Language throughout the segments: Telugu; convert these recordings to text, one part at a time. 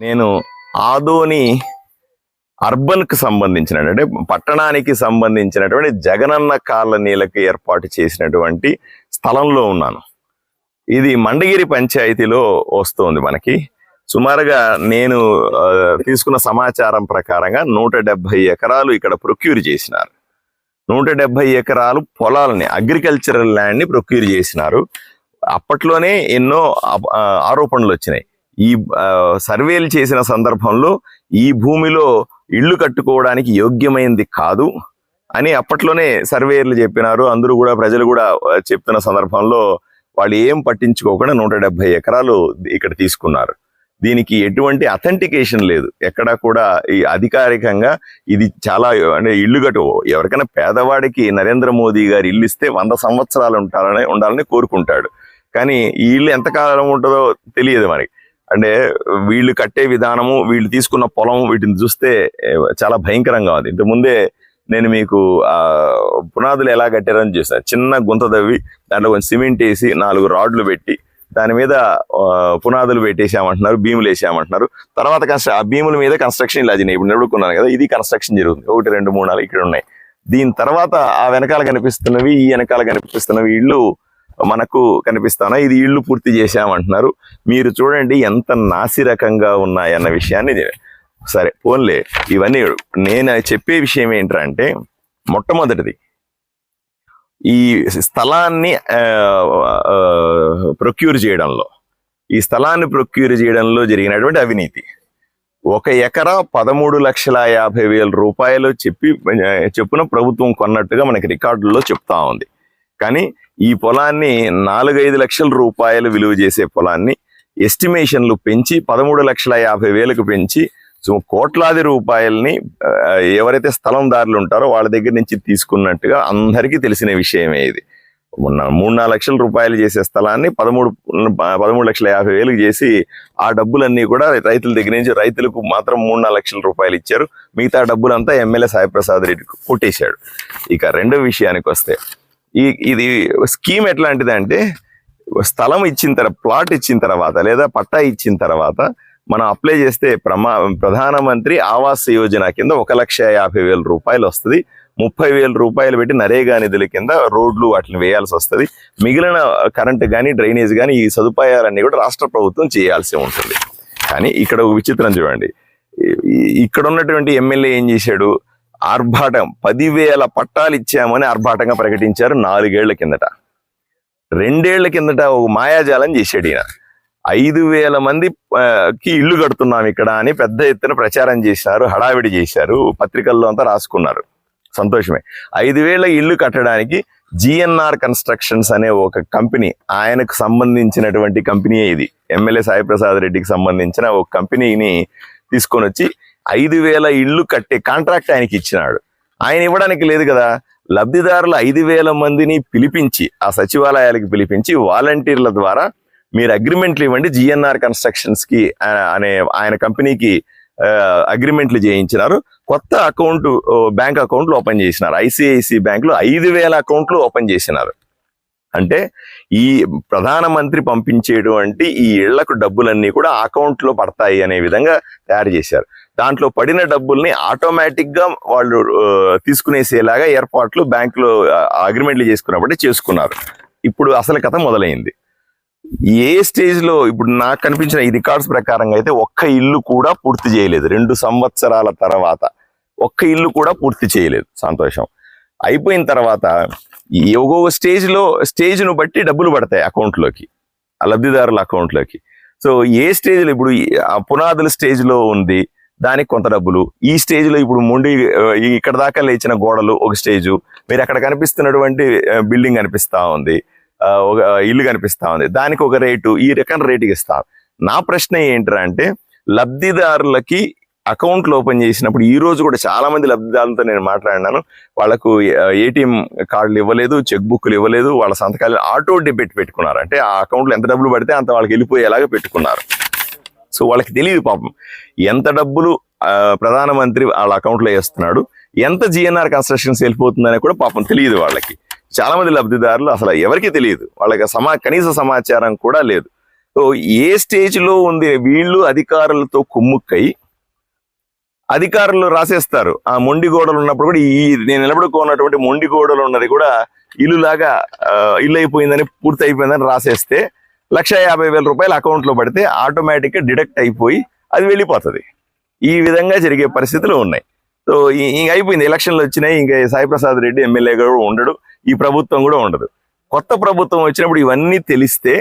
నేను ఆదోని అర్బన్కు సంబంధించిన అంటే పట్టణానికి సంబంధించినటువంటి జగనన్న కాలనీలకు ఏర్పాటు చేసినటువంటి స్థలంలో ఉన్నాను. ఇది మండగిరి పంచాయతీలో వస్తుంది మనకి. సుమారుగా నేను తీసుకున్న సమాచారం ప్రకారంగా నూట ఎకరాలు ఇక్కడ ప్రొక్యూర్ చేసినారు. నూట ఎకరాలు పొలాలని అగ్రికల్చరల్ ల్యాండ్ని ప్రొక్యూర్ చేసినారు. అప్పట్లోనే ఎన్నో ఆరోపణలు వచ్చినాయి. ఈ సర్వేలు చేసిన సందర్భంలో ఈ భూమిలో ఇళ్ళు కట్టుకోవడానికి యోగ్యమైంది కాదు అని అప్పట్లోనే సర్వేయర్లు చెప్పినారు. అందరూ కూడా ప్రజలు కూడా చెప్తున్న సందర్భంలో వాళ్ళు ఏం పట్టించుకోకుండా నూట డెబ్బై ఎకరాలు ఇక్కడ తీసుకున్నారు. దీనికి ఎటువంటి అథెంటికేషన్ లేదు. ఎక్కడా కూడా ఈ అధికారికంగా ఇది చాలా అంటే ఇల్లు కట్టు ఎవరికైనా పేదవాడికి నరేంద్ర మోదీ గారు ఇల్లు ఇస్తే వంద సంవత్సరాలు ఉంటారని ఉండాలని కోరుకుంటాడు. కానీ ఈ ఇల్లు ఎంతకాలం ఉంటుందో తెలియదు మనకి. అంటే వీళ్ళు కట్టే విధానము వీళ్ళు తీసుకున్న పొలం వీటిని చూస్తే చాలా భయంకరంగా ఉంది. ఇంత ముందే నేను మీకు ఆ పునాదులు ఎలా కట్టారని చూసాను చిన్న గుంత తవ్వి దాంట్లో కొంచెం సిమెంట్ వేసి నాలుగు రాడ్లు పెట్టి దాని మీద పునాదులు పెట్టేసామంటున్నారు భీములు వేసామంటున్నారు. తర్వాత కన్స్ట్ర ఆ భీముల మీద కన్స్ట్రక్షన్ ఇలా జరిగినాయి ఇప్పుడు నిలబడుకున్నాను కదా ఇది కన్స్ట్రక్షన్ జరుగుతుంది. ఒకటి రెండు మూడు నాలుగు ఇక్కడ ఉన్నాయి. దీని తర్వాత ఆ వెనకాల కనిపిస్తున్నవి ఈ వెనకాల కనిపిస్తున్నవి ఇళ్ళు మనకు కనిపిస్తాను? ఇది ఇళ్ళు పూర్తి చేశామంటున్నారు. మీరు చూడండి ఎంత నాసిరకంగా ఉన్నాయన్న విషయాన్ని ఇది- సరే పోన్లే. ఇవన్నీ నేను చెప్పే విషయం ఏంటంటే మొట్టమొదటిది. ఈ స్థలాన్ని ప్రొక్యూర్ చేయడంలో ఈ స్థలాన్ని ప్రొక్యూర్ చేయడంలో జరిగినటువంటి అవినీతి. ఒక ఎకరా పదమూడు లక్షల యాభై వేల రూపాయలు చెప్పి చెప్పున ప్రభుత్వం కొన్నట్టుగా మనకి రికార్డుల్లో చెప్తా ఉంది. కానీ ఈ పొలాన్ని నాలుగైదు లక్షల రూపాయలు విలువ చేసే పొలాన్ని ఎస్టిమేషన్లు పెంచి పదమూడు లక్షల యాభై వేలకు పెంచి సో కోట్లాది రూపాయల్ని ఎవరైతే స్థలందారులు ఉంటారో వాళ్ళ దగ్గర నుంచి తీసుకున్నట్టుగా అందరికీ తెలిసిన విషయమే ఇది. మూడు నాలుగు లక్షల రూపాయలు చేసే స్థలాన్ని పదమూడు పదమూడు లక్షల యాభై వేలకు చేసి ఆ డబ్బులన్నీ కూడా రైతుల దగ్గర నుంచి రైతులకు మాత్రం మూడు నాలుగు లక్షల రూపాయలు ఇచ్చారు. మిగతా డబ్బులంతా ఎమ్మెల్యే సాయిప్రసాద్ రెడ్డికి కొట్టేశాడు. ఇక రెండో విషయానికి వస్తే ఈ ఇది స్కీమ్ ఎట్లాంటిది అంటే స్థలం ఇచ్చిన తర్వాత ప్లాట్ ఇచ్చిన తర్వాత లేదా పట్టా ఇచ్చిన తర్వాత మనం అప్లై చేస్తే ప్రమా ప్రధానమంత్రి ఆవాస్ యోజన కింద ఒక లక్ష యాభై వేల రూపాయలు వస్తుంది. ముప్పై వేల రూపాయలు పెట్టి నరేగా నిధుల కింద రోడ్లు వాటిని వేయాల్సి వస్తుంది. మిగిలిన కరెంట్ కానీ డ్రైనేజ్ కానీ ఈ సదుపాయాలన్నీ కూడా రాష్ట్ర ప్రభుత్వం చేయాల్సి ఉంటుంది. కానీ ఇక్కడ ఒక విచిత్రం చూడండి. ఇక్కడ ఉన్నటువంటి ఎమ్మెల్యే ఏం చేశాడు? ఆర్భాటం. పదివేల పట్టాలు ఇచ్చామని ఆర్భాటంగా ప్రకటించారు నాలుగేళ్ళ కిందట. రెండేళ్ళ కిందట ఒక మాయాజాలం చేశాడు ఈయన. ఐదు వేల మంది కి ఇల్లు కడుతున్నాం ఇక్కడ అని పెద్ద ఎత్తున ప్రచారం చేశారు హడావిడి చేశారు పత్రికల్లో అంతా రాసుకున్నారు. సంతోషమే. ఐదు వేల ఇల్లు కట్టడానికి జిఎన్ఆర్ కన్స్ట్రక్షన్స్ అనే ఒక కంపెనీ ఆయనకు సంబంధించినటువంటి కంపెనీ ఇది. ఎమ్మెల్యే సాయిప్రసాద్ రెడ్డికి సంబంధించిన ఒక కంపెనీని తీసుకొని వచ్చి ఐదు వేల ఇల్లు కట్టే కాంట్రాక్ట్ ఆయనకి ఇచ్చినాడు. ఆయన ఇవ్వడానికి లేదు కదా. లబ్ధిదారుల ఐదు వేల మందిని పిలిపించి ఆ సచివాలయాలకు పిలిపించి వాలంటీర్ల ద్వారా మీరు అగ్రిమెంట్లు ఇవ్వండి. జిఎన్ఆర్ కన్స్ట్రక్షన్స్కి అనే ఆయన కంపెనీకి అగ్రిమెంట్లు చేయించినారు. కొత్త అకౌంట్ బ్యాంక్ అకౌంట్లు ఓపెన్ చేసినారు. ఐసిఐసి బ్యాంక్లో ఐదు వేల అకౌంట్లు ఓపెన్ చేసినారు. అంటే ఈ ప్రధానమంత్రి పంపించేటువంటి ఈ ఇళ్ళకు డబ్బులన్నీ కూడా అకౌంట్లో పడతాయి అనే విధంగా తయారు చేశారు. దాంట్లో పడిన డబ్బుల్ని ఆటోమేటిక్గా వాళ్ళు తీసుకునేసేలాగా ఏర్పాట్లు బ్యాంకులో అగ్రిమెంట్లు చేసుకున్నప్పుడే చేసుకున్నారు. ఇప్పుడు అసలు కథ మొదలైంది. ఏ స్టేజ్లో ఇప్పుడు నాకు కనిపించిన ఈ రికార్డ్స్ ప్రకారంగా అయితే ఒక్క ఇల్లు కూడా పూర్తి చేయలేదు. రెండు సంవత్సరాల తర్వాత ఒక్క ఇల్లు కూడా పూర్తి చేయలేదు. సంతోషం. అయిపోయిన తర్వాత ఒక్కొక్క స్టేజ్లో బట్టి డబ్బులు పడతాయి అకౌంట్లోకి ఆ లబ్ధిదారుల అకౌంట్లోకి. సో ఏ స్టేజ్లో ఇప్పుడు పునాదుల స్టేజ్లో ఉంది దానికి కొంత డబ్బులు. ఈ స్టేజ్లో ఇప్పుడు ముండి ఇక్కడ దాకా లేచిన గోడలు ఒక స్టేజ్. మీరు అక్కడ కనిపిస్తున్నటువంటి బిల్డింగ్ కనిపిస్తా ఉంది. ఒక ఇల్లు కనిపిస్తా ఉంది. దానికి ఒక రేటు ఈ రకం రేటుకి ఇస్తారు నా ప్రశ్న ఏంటంటే అంటే లబ్ధిదారులకి అకౌంట్లు ఓపెన్ చేసినప్పుడు ఈ రోజు కూడా చాలా మంది లబ్ధిదారులతో నేను మాట్లాడినాను. వాళ్ళకు ఏటీఎం కార్డులు ఇవ్వలేదు చెక్ బుక్లు ఇవ్వలేదు వాళ్ళ సంతకాలు ఆటో డెబిట్ పెట్టుకున్నారు. అంటే ఆ అకౌంట్లో ఎంత డబ్బులు పడితే అంత వాళ్ళకి వెళ్ళిపోయేలాగా పెట్టుకున్నారు. సో వాళ్ళకి తెలియదు పాపం. ఎంత డబ్బులు ఆ, ప్రధానమంత్రి వాళ్ళ అకౌంట్లో వేస్తున్నాడు ఎంత జిఎన్ఆర్ కన్స్ట్రక్షన్స్ వెళ్ళిపోతుందని కూడా పాపం తెలియదు వాళ్ళకి. చాలా మంది లబ్ధిదారులు అసలు ఎవరికీ తెలియదు. వాళ్ళకి సమా కనీస సమాచారం కూడా లేదు. సో ఏ స్టేజ్లో ఉంది వీళ్ళు అధికారులతో కుమ్ముక్కై అధికారులు రాసేస్తారు. ఆ మొండి గోడలు ఉన్నప్పుడు కూడా ఈ నేను నిలబడుకున్నటువంటి మొండి గోడలు ఉన్నది కూడా ఇల్లు లాగా ఇల్లు అయిపోయిందని పూర్తి అయిపోయిందని రాసేస్తే లక్ష యాభై వేల రూపాయలు అకౌంట్లో పడితే ఆటోమేటిక్గా డిడక్ట్ అయిపోయి అది వెళ్ళిపోతుంది. ఈ విధంగా జరిగే పరిస్థితులు ఉన్నాయి. సో ఇంక అయిపోయింది. ఎలక్షన్లు వచ్చినాయి. ఇంకా సాయిప్రసాద్ రెడ్డి ఎమ్మెల్యే కూడా ఉండడు. ఈ ప్రభుత్వం కూడా ఉండదు. కొత్త ప్రభుత్వం వచ్చినప్పుడు ఇవన్నీ తెలిస్తే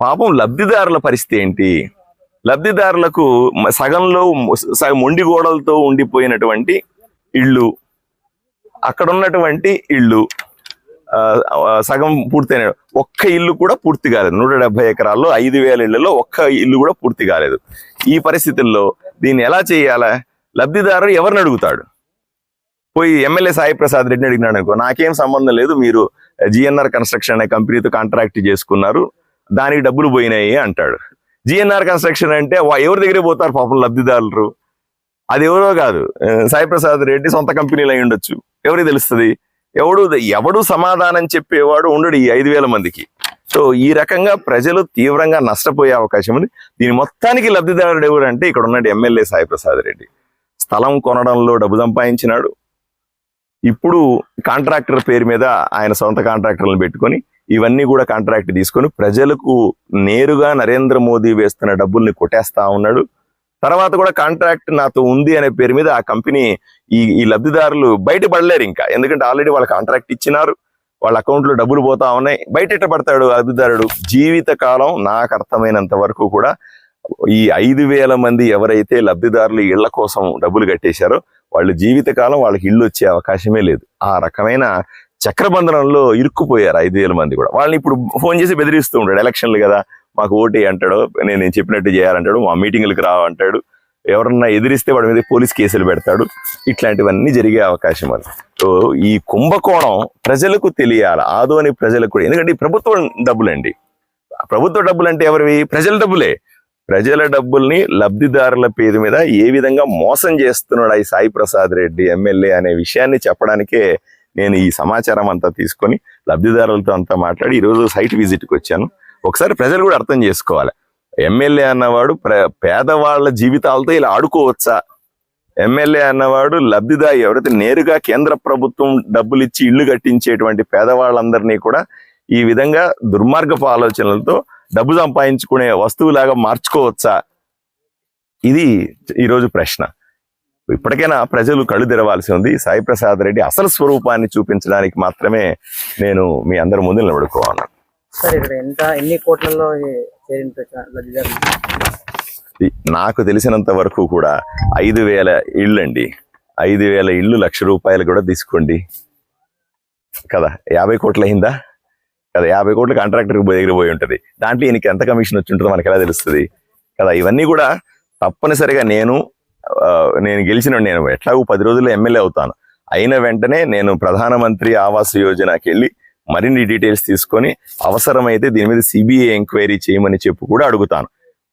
పాపం లబ్ధిదారుల పరిస్థితి ఏంటి? లబ్ధిదారులకు సగంలో సగం మొండి గోడలతో ఉండిపోయినటువంటి ఇళ్ళు అక్కడ ఉన్నటువంటి ఇళ్ళు సగం పూర్తయిన ఒక్క ఇల్లు కూడా పూర్తి కాలేదు. నూట డెబ్బై ఎకరాల్లో ఐదు వేల ఇళ్ళలో ఒక్క ఇల్లు కూడా పూర్తి కాలేదు. ఈ పరిస్థితుల్లో దీన్ని ఎలా చేయాలా? లబ్ధిదారు ఎవరిని అడుగుతాడు? పోయి ఎమ్మెల్యే సాయి ప్రసాద్ రెడ్డిని అడిగినాడు అనుకో నాకేం సంబంధం లేదు మీరు జిఎన్ఆర్ కన్స్ట్రక్షన్ అనే కంపెనీతో కాంట్రాక్ట్ చేసుకున్నారు దానికి డబ్బులు పోయినాయి అంటాడు. జిఎన్ఆర్ కన్స్ట్రక్షన్ అంటే వా- ఎవరి దగ్గరే పోతారు పాపం లబ్ధిదారులు? అది ఎవరో కాదు. సాయి ప్రసాద్ రెడ్డి సొంత కంపెనీలు అయి ఉండొచ్చు. ఎవరికి తెలుస్తుంది? ఎవడు ఎవడు సమాధానం చెప్పేవాడు ఉండడు ఈ ఐదు వేల మందికి. సో ఈ రకంగా ప్రజలు తీవ్రంగా నష్టపోయే అవకాశం ఉంది. దీని మొత్తానికి లబ్ధిదారుడు ఎవరు అంటే ఇక్కడ ఉన్నాడు ఎమ్మెల్యే సాయి ప్రసాద్ రెడ్డి. స్థలం కొనడంలో డబ్బు సంపాదించినాడు. ఇప్పుడు కాంట్రాక్టర్ పేరు మీద ఆయన సొంత కాంట్రాక్టర్లను పెట్టుకొని ఇవన్నీ కూడా కాంట్రాక్ట్ తీసుకొని ప్రజలకు నేరుగా నరేంద్ర మోదీ వేస్తున్న డబ్బుల్ని కొట్టేస్తా ఉన్నాడు. తర్వాత కూడా కాంట్రాక్ట్ నాతో ఉంది అనే పేరు మీద ఆ కంపెనీ ఈ ఈ లబ్ధిదారులు బయటపడలేరు ఇంకా. ఎందుకంటే ఆల్రెడీ వాళ్ళ కాంట్రాక్ట్ ఇచ్చినారు. వాళ్ళ అకౌంట్లో డబ్బులు పోతా ఉన్నాయి. బయట ఎట్ట పడతాడు లబ్ధిదారుడు? జీవిత కాలం నాకు అర్థమైనంత వరకు కూడా ఈ ఐదు వేల మంది ఎవరైతే లబ్ధిదారులు ఇళ్ళ కోసం డబ్బులు కట్టేశారో వాళ్ళు జీవితకాలం వాళ్ళకి ఇల్లు వచ్చే అవకాశమే లేదు. ఆ రకమైన చక్రబంధనంలో ఇరుక్కుపోయారు ఐదు వేల మంది కూడా. వాళ్ళని ఇప్పుడు ఫోన్ చేసి బెదిరిస్తూ ఉంటాడు ఎలక్షన్లు కదా. మాకు ఓటి అంటాడు నేను చెప్పినట్టు చేయాలంటాడు మా మీటింగ్లకు రా అంటాడు ఎవరన్నా ఎదిరిస్తే వాడి మీద పోలీస్ కేసులు పెడతాడు ఇట్లాంటివన్నీ జరిగే అవకాశం అది. సో ఈ కుంభకోణం ప్రజలకు తెలియాలి ఆదోని ప్రజలకు కూడా. ఎందుకంటే ప్రభుత్వం డబ్బులండి. ప్రభుత్వ డబ్బులు అంటే ఎవరివి? ప్రజల డబ్బులే. ప్రజల డబ్బుల్ని లబ్ధిదారుల పేరు మీద ఏ విధంగా మోసం చేస్తున్నాడు ఈ సాయి ప్రసాద్ రెడ్డి ఎమ్మెల్యే అనే విషయాన్ని చెప్పడానికే నేను ఈ సమాచారం అంతా తీసుకొని లబ్ధిదారులతో అంతా మాట్లాడి ఈరోజు సైట్ విజిట్కి వచ్చాను. ఒకసారి ప్రజలు కూడా అర్థం చేసుకోవాలి. ఎమ్మెల్యే అన్నవాడు ప్ర పేదవాళ్ళ జీవితాలతో ఇలా ఆడుకోవచ్చా? ఎమ్మెల్యే అన్నవాడు లబ్ధిదా ఎవరైతే నేరుగా కేంద్ర ప్రభుత్వం డబ్బులు ఇచ్చి ఇల్లు కట్టించేటువంటి పేదవాళ్ళందరినీ కూడా ఈ విధంగా దుర్మార్గపు ఆలోచనలతో డబ్బు సంపాదించుకునే వస్తువులాగా మార్చుకోవచ్చా? ఇది ఈరోజు ప్రశ్న. ఇప్పటికైనా ప్రజలు కళ్ళు తెరవాల్సి ఉంది. సాయి ప్రసాద్ రెడ్డి అసలు స్వరూపాన్ని చూపించడానికి మాత్రమే నేను మీ అందరి ముందు నిలబడుకోవాలి సార్ ఇక్కడ ఎంత ఎన్ని కోట్లలో నాకు తెలిసినంత వరకు కూడా ఐదు వేల ఇళ్ళు అండి ఐదు వేల ఇళ్ళు లక్ష రూపాయలు కూడా తీసుకోండి. కదా యాభై కోట్ల అయిందా? కదా యాభై కోట్ల కాంట్రాక్టర్ దగ్గర పోయి ఉంటుంది. దాంట్లో ఈయనకి ఎంత కమిషన్ వచ్చి ఉంటుందో మనకి ఎలా తెలుస్తుంది? కదా ఇవన్నీ కూడా తప్పనిసరిగా నేను నేను గెలిచిన నేను ఎట్లాగూ పది రోజుల్లో ఎమ్మెల్యే అవుతాను. అయిన వెంటనే నేను ప్రధానమంత్రి ఆవాస్ యోజనకి వెళ్ళి మరిన్ని డీటెయిల్స్ తీసుకొని అవసరమైతే దీని మీద సిబిఐ ఎంక్వైరీ చేయమని చెప్పు కూడా అడుగుతాను.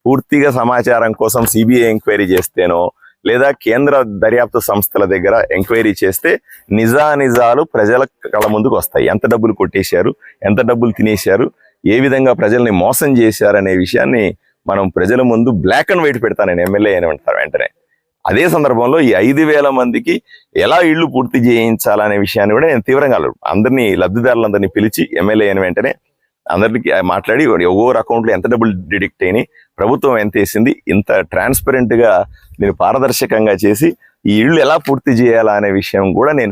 పూర్తిగా సమాచారం కోసం సిబిఐ ఎంక్వైరీ చేస్తేనో లేదా కేంద్ర దర్యాప్తు సంస్థల దగ్గర ఎంక్వైరీ చేస్తే నిజానిజాలు ప్రజల కళ్ళ ముందుకు వస్తాయి. ఎంత డబ్బులు కొట్టేశారు? ఎంత డబ్బులు తినేశారు? ఏ విధంగా ప్రజల్ని మోసం చేశారు అనే విషయాన్ని మనం ప్రజల ముందు బ్లాక్ అండ్ వైట్ పెడతాను నేను ఎమ్మెల్యే అని అంటారు వెంటనే. అదే సందర్భంలో ఈ ఐదు వేల మందికి ఎలా ఇళ్ళు పూర్తి చేయించాలనే విషయాన్ని కూడా నేను తీవ్రంగా అందరినీ లబ్ధిదారులందరినీ పిలిచి ఎమ్మెల్యే అయిన వెంటనే అందరికీ మాట్లాడి ఒవ్వరు అకౌంట్లో ఎంత డబ్బులు డిడిక్ట్ అయినాయి ప్రభుత్వం ఎంత వేసింది ఇంత ట్రాన్స్పరెంట్గా నేను పారదర్శకంగా చేసి ఈ ఇళ్ళు ఎలా పూర్తి చేయాలా అనే విషయం కూడా నేను